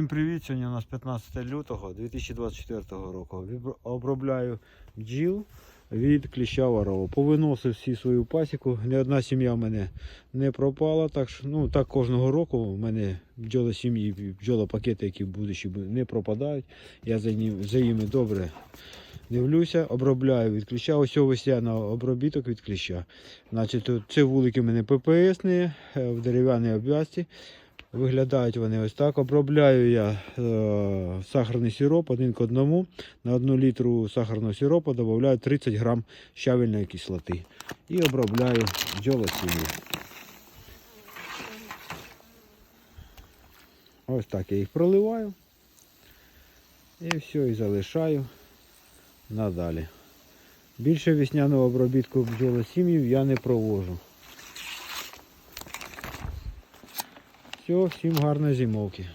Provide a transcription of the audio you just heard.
Всім привіт! Сьогодні у нас 15 лютого 2024 року. Обробляю бджіл від кліща ворова. Повиносив всі свою пасіку. Ні одна сім'я в мене не пропала. Так, ну, так кожного року в мене бджоли сім'ї, бджола пакети, які будучі не пропадають. Я за, ним, за ними добре дивлюся, обробляю від кліща. Ось ось я на обробіток від кліща. Значить, це вулики в мене ППСні е, в дерев'яній обв'язці. Виглядають вони ось так. Обробляю я е, сахарний сироп один к одному. На одну літру сахарного сиропу додаю 30 грам щавельної кислоти. І обробляю бджолосім'ї. Ось так я їх проливаю. І все, і залишаю надалі. Більше весняного обробітку бджолосім'їв я не провожу. Все, всім гарної зимовки.